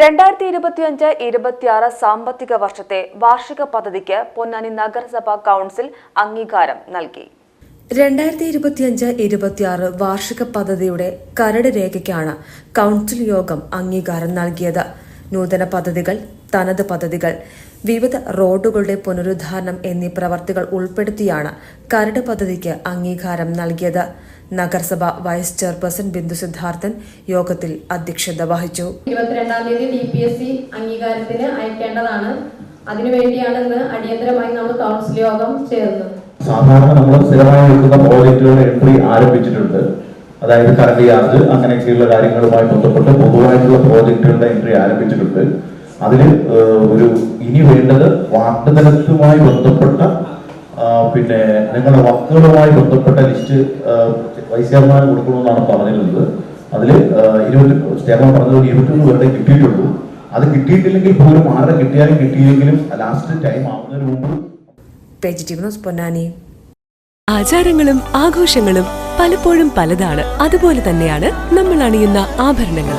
രണ്ടായിരത്തി ഇരുപത്തിയഞ്ച് ഇരുപത്തിയാറ് സാമ്പത്തിക വർഷത്തെ വാർഷിക പദ്ധതിക്ക് പൊന്നാനി നഗരസഭ കൗൺസിൽ അംഗീകാരം നൽകി. രണ്ടായിരത്തി ഇരുപത്തിയഞ്ച് ഇരുപത്തിയാറ് വാർഷിക പദ്ധതിയുടെ കരട് രേഖയ്ക്കാണ് കൗൺസിൽ യോഗം അംഗീകാരം നൽകിയത്. നൂതന പദ്ധതികൾ തനത് പദ്ധതികൾ വിവിധ റോഡുകളുടെ പുനരുദ്ധാരണം എന്നീ പ്രവർത്തികൾ ഉൾപ്പെടുത്തിയാണ് കരട് പദ്ധതിക്ക് അംഗീകാരം നൽകിയത്. നഗരസഭ വൈസ് ചെയർപേഴ്സൺ ബിന്ദു സിദ്ധാർത്ഥൻ യോഗത്തിൽ അധ്യക്ഷത വഹിച്ചു. ഇരുപത്തിരണ്ടാം തീയതി ഡി പി എസ് സി അംഗീകാരത്തിന് അയക്കേണ്ടതാണ്. അതിനുവേണ്ടിയാണ് ഇന്ന് അടിയന്തരമായി നമ്മൾ കൗൺസിൽ യോഗം ചേർന്നത് സാധാരണ നമ്മൾ സ്ഥിരമായി എടുക്കുന്ന പ്രോജക്റ്റുകളുടെ എൻട്രി ആരംഭിച്ചിട്ടുണ്ട്. അതായത് കറണ്ട് ചാർജ് അങ്ങനെയൊക്കെയുള്ള കാര്യങ്ങളുമായി ബന്ധപ്പെട്ട് പൊതുവായിട്ടുള്ള പ്രോജക്റ്റുകളുടെ എൻട്രി ആരംഭിച്ചിട്ടുണ്ട്. അതിൽ ഒരു ഇനി വേണ്ടത് വാർഡ് തലത്തുമായി ബന്ധപ്പെട്ട പിന്നെ നിങ്ങളുടെ വർക്കുകളുമായി ബന്ധപ്പെട്ട ലിസ്റ്റ് വൈസ് ചെയർമാൻ കൊടുക്കണമെന്നാണ് പറഞ്ഞിരുന്നത്. അതിൽ ഇരുപത്തി ചെയർമാൻ പറഞ്ഞത് ഇരുപത്തിമൂന്ന് പേരുടെ കിട്ടിയിട്ടുള്ളൂ. അത് കിട്ടിയിട്ടില്ലെങ്കിൽ പോലും ആരുടെ കിട്ടിയാലും കിട്ടിയില്ലെങ്കിലും ലാസ്റ്റ് ടൈം ആവുന്നതിന് മുമ്പ്. ആചാരങ്ങളും ആഘോഷങ്ങളും പലപ്പോഴും പലതാണ്. അതുപോലെ തന്നെയാണ് നമ്മൾ അണിയുന്ന ആഭരണങ്ങൾ